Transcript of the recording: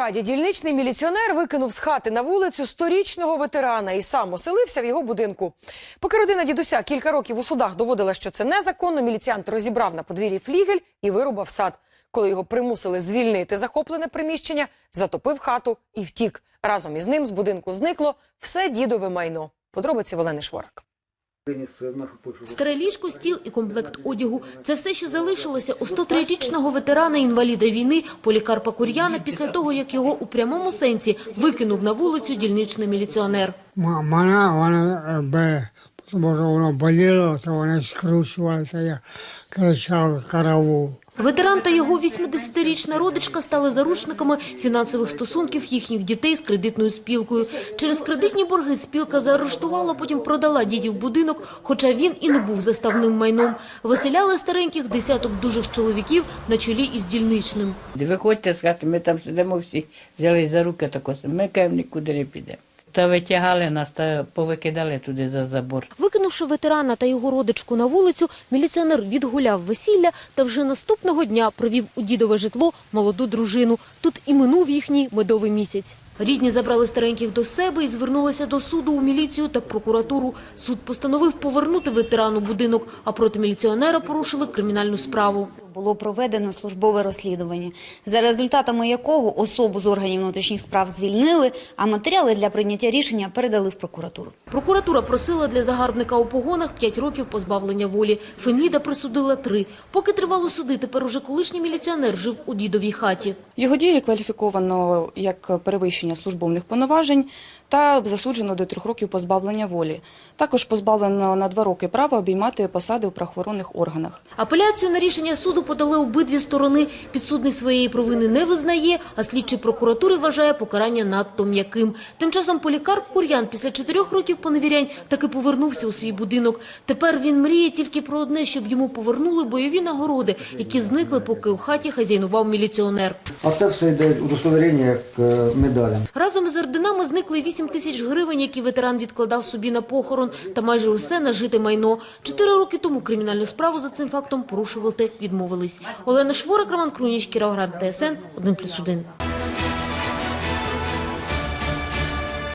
Кіровограді дільничний міліціонер викинув з хати на вулицю сторічного ветерана і сам оселився в його будинку. Поки родина дідуся кілька років у судах доводила, що це незаконно, міліціант розібрав на подвір'ї флігель і вирубав сад. Коли його примусили звільнити захоплене приміщення, затопив хату і втік. Разом із ним з будинку зникло все дідове майно. Подробиці Олени Шворак. Старе ліжко, стіл і комплект одягу – це все, що залишилося у 103-річного ветерана-інваліда війни Полікарпа Кур'яна після того, як його у прямому сенсі викинув на вулицю дільничний міліціонер. Мама, Мене вони би, тому що воно боліло, то вони скручувалися, я кричав караул. Ветеран та його 80-річна родичка стали заручниками фінансових стосунків їхніх дітей з кредитною спілкою. Через кредитні борги спілка заарештувала, потім продала дідів будинок, хоча він і не був заставним майном. Виселяли стареньких десяток дужих чоловіків на чолі із дільничним. Виходьте з хати, ми там сидимо всі, взялись за руки тако, ми кажемо, нікуди не підемо. Та витягали нас та повикидали туди за забор. Викинувши ветерана та його родичку на вулицю, міліціонер відгуляв весілля та вже наступного дня провів у дідове житло молоду дружину. Тут і минув їхній медовий місяць. Рідні забрали стареньких до себе і звернулися до суду у міліцію та прокуратуру. Суд постановив повернути ветерану будинок, а проти міліціонера порушили кримінальну справу. Було проведено службове розслідування, за результатами якого особу з органів внутрішніх справ звільнили, а матеріали для прийняття рішення передали в прокуратуру. Прокуратура просила для загарбника у погонах 5 років позбавлення волі. Феміда присудила 3. Поки тривало суди, тепер уже колишній міліціонер жив у дідовій хаті. Його дії кваліфіковано як перевищення службовних повноважень та засуджено до трьох років позбавлення волі. Також позбавлено на два роки права обіймати посади у правоохоронних органах. Апеляцію на рішення суду подали обидві сторони. Підсудний своєї провини не визнає, а слідчий прокуратури вважає покарання надто м'яким. Тим часом Полікарп Кур'ян після чотирьох років поневірянь таки повернувся у свій будинок. Тепер він мріє тільки про одне, щоб йому повернули бойові нагороди, які зникли, поки у хаті хазяйнував міліціонер. А це все йде удостоверення як е, медалям. Разом із орденами зникли 8 тисяч гривень, які ветеран відкладав собі на похорон, та майже усе нажите майно. Чотири роки тому кримінальну справу за цим фактом порушувати відмовились. Олена Шворак, Роман Круніч, Кіровоград, ТСН, 1+,1.